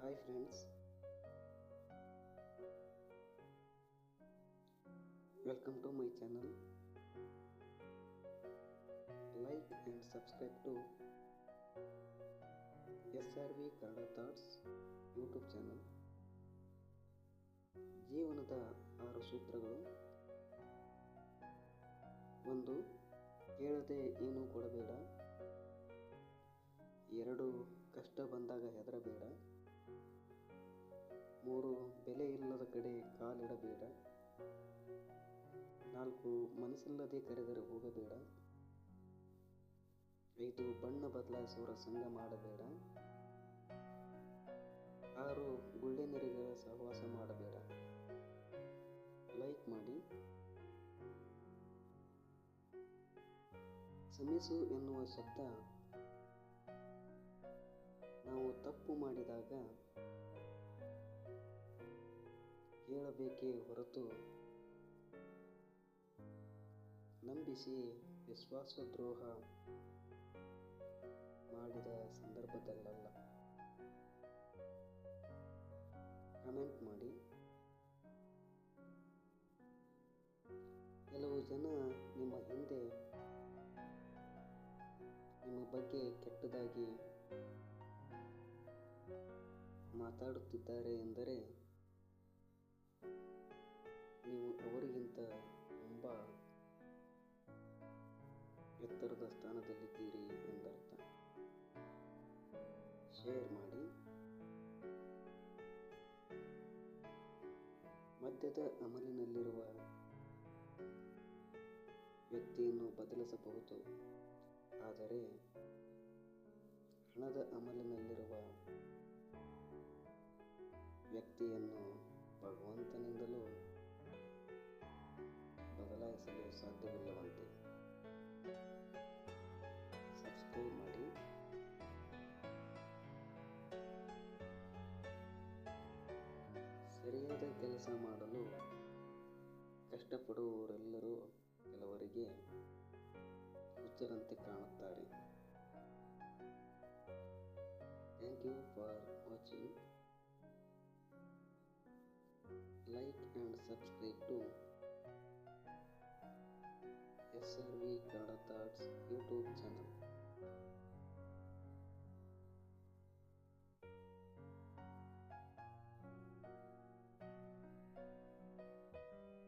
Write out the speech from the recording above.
Hi to my channel like and subscribe to S R V Kannada thoughts YouTube channel ಜೀವನದ ಆರು ಸೂತ್ರಗಳು. ಒಂದು, ಕೇಳದೆ ಏನೂ ಕೊಡಬೇಡ. ಎರಡು, ಕಷ್ಟ ಬಂದಾಗ ಹೆದರಬೇಡ. ಮೂರು, ಬೆಲೆ ಇಲ್ಲದ ಕಡೆ ಕಾಲಿಡಬೇಡ. ನಾಲ್ಕು, ಮನಸ್ಸಿಲ್ಲದೆ ಕರೆದರೆ ಹೋಗಬೇಡ. ಐದು, ಬಣ್ಣ ಬದಲಾಯಿಸುವರ ಸಂಘ ಮಾಡಬೇಡ. ಆರು, ಗುಳ್ಳೆ ನೆರೆಗಳ ಸಹವಾಸ ಮಾಡಬೇಡ. ಲೈಕ್ ಮಾಡಿ. ಕ್ಷಮಿಸು ಎನ್ನುವ ಶಬ್ದ ನಾವು ತಪ್ಪು ಮಾಡಿದಾಗ ಹೇಳಬೇಕೇ ಹೊರತು ನಂಬಿಸಿ ವಿಶ್ವಾಸದ್ರೋಹ ಮಾಡಿದ ಸಂದರ್ಭದಲ್ಲಲ್ಲ. ಕಮೆಂಟ್ ಮಾಡಿ. ಕೆಲವು ಜನ ನಿಮ್ಮ ಹಿಂದೆ ನಿಮ್ಮ ಬಗ್ಗೆ ಕೆಟ್ಟದಾಗಿ ಮಾತಾಡುತ್ತಿದ್ದಾರೆ ಎಂದರೆ ನೀವು ಅವರಿಗಿಂತ ತುಂಬ ಎತ್ತರದ ಸ್ಥಾನದಲ್ಲಿದ್ದೀರಿ ಎಂದರ್ಥ. ಶೇರ್ ಮಾಡಿ. ಮದ್ಯದ ಅಮಲಿನಲ್ಲಿರುವ ವ್ಯಕ್ತಿಯನ್ನು ಬದಲಿಸಬಹುದು. ಆದರೆ ಹಣದ ಅಮಲಿನಲ್ಲಿರುವ ವ್ಯಕ್ತಿಯನ್ನು ಭಗವಂತನಿಂದಲೂ ಬದಲಾಯಿಸಲು ಸಾಧ್ಯವಿಲ್ಲವಂತೆ. ಸಬ್ಸ್ಕ್ರೈಬ್ ಮಾಡಿ. ಸರಿಯಾದ ಕೆಲಸ ಮಾಡಲು ಕಷ್ಟಪಡುವವರೆಲ್ಲರೂ ಕೆಲವರಿಗೆ ಹುಚ್ಚರಂತೆ ಕಾಣುತ್ತಾರೆ. Thank you for watching like and subscribe to SRV